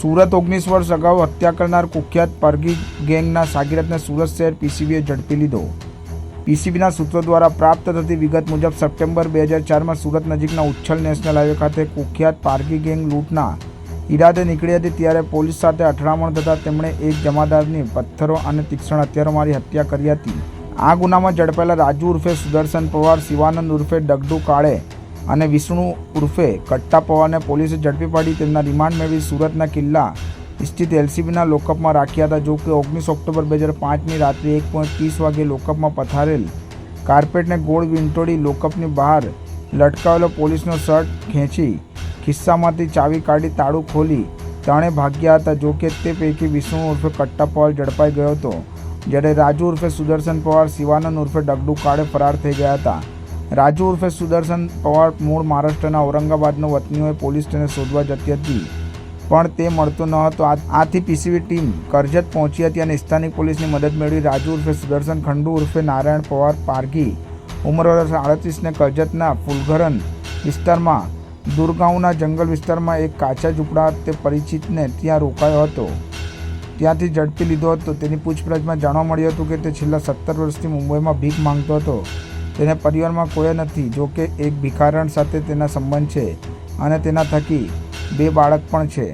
સુરત ઓગણીસ વર્ષ અગાઉ હત્યા કરનાર કુખ્યાત પરગી ગેંગના સાગીરતને સુરત શહેર પીસીબીએ ઝડપી લીધો. પીસીબીના સૂત્રો દ્વારા પ્રાપ્ત થતી વિગત મુજબ સપ્ટેમ્બર બે હજાર ચારમાં સુરત નજીકના ઉચ્છલ નેશનલ હાઈવે ખાતે કુખ્યાત પારગી ગેંગ લૂંટના ઈરાદે નીકળી હતી ત્યારે પોલીસ સાથે અથડામણ થતાં તેમણે એક જમાદારની પથ્થરો અને તીક્ષ્ણ હથિયારો મારી હત્યા કરી હતી. આ ગુનામાં ઝડપાયેલા રાજુ ઉર્ફે સુદર્શન પવાર, શિવાનંદ ઉર્ફે ડગડુ કાળે અને વિષ્ણુ ઉર્ફે કટ્ટા પવારને પોલીસે ઝડપી પાડી તેમના રિમાન્ડ મેળવી સુરતના કિલ્લા સ્થિત એલસીબીના લોકઅપમાં રાખ્યા હતા. જો કે ઓગણીસ ઓક્ટોબર બે હજાર પાંચની રાત્રે એક પોઈન્ટ ત્રીસ વાગે લોકઅપમાં પથારેલ કાર્પેટને ગોળ વીંટોળી લોકઅપની બહાર લટકાવેલો પોલીસનો શર્ટ ખેંચી ખિસ્સામાંથી ચાવી કાઢી તાળું ખોલી ત્રણે ભાગ્યા હતા. જો કે તે પૈકી વિષ્ણુ ઉર્ફે કટ્ટા પવાર ઝડપાઈ ગયો હતો. જ્યારે રાજુ ઉર્ફે સુદર્શન પવાર, શિવાનંદ ઉર્ફે ડગડુ કાળે ફરાર થઈ ગયા હતા. રાજુ ઉર્ફે સુદર્શન પવાર મૂળ મહારાષ્ટ્રના ઔરંગાબાદનો વતનીઓએ પોલીસ તેને શોધવા જતી હતી. પણ તે મળતો ન હતો. આથી પીસીબી ટીમ કરજત પહોંચી હતી અને સ્થાનિક પોલીસની મદદ મેળવી રાજુ ઉર્ફે સુદર્શન, ખંડુ ઉર્ફે નારાયણ પવાર, પારઘી ઉંમર વર્ષ આડત્રીસને કરજતના ફુલઘરન વિસ્તારમાં, દુરગાંવના જંગલ વિસ્તારમાં એક કાચા ઝૂંપડા તે પરિચિતને ત્યાં રોકાયો હતો. ત્યાંથી ઝડપી લીધો હતો. તેની પૂછપરછમાં જાણવા મળ્યું હતું કે તે છેલ્લા સત્તર વર્ષથી મુંબઈમાં ભીખ માંગતો હતો. તેને પરિવારમાં કોઈ નથી, જો કે એક ભિખારણ સાથે તેના સંબંધ છે અને તેના થકી બે બાળક પણ છે.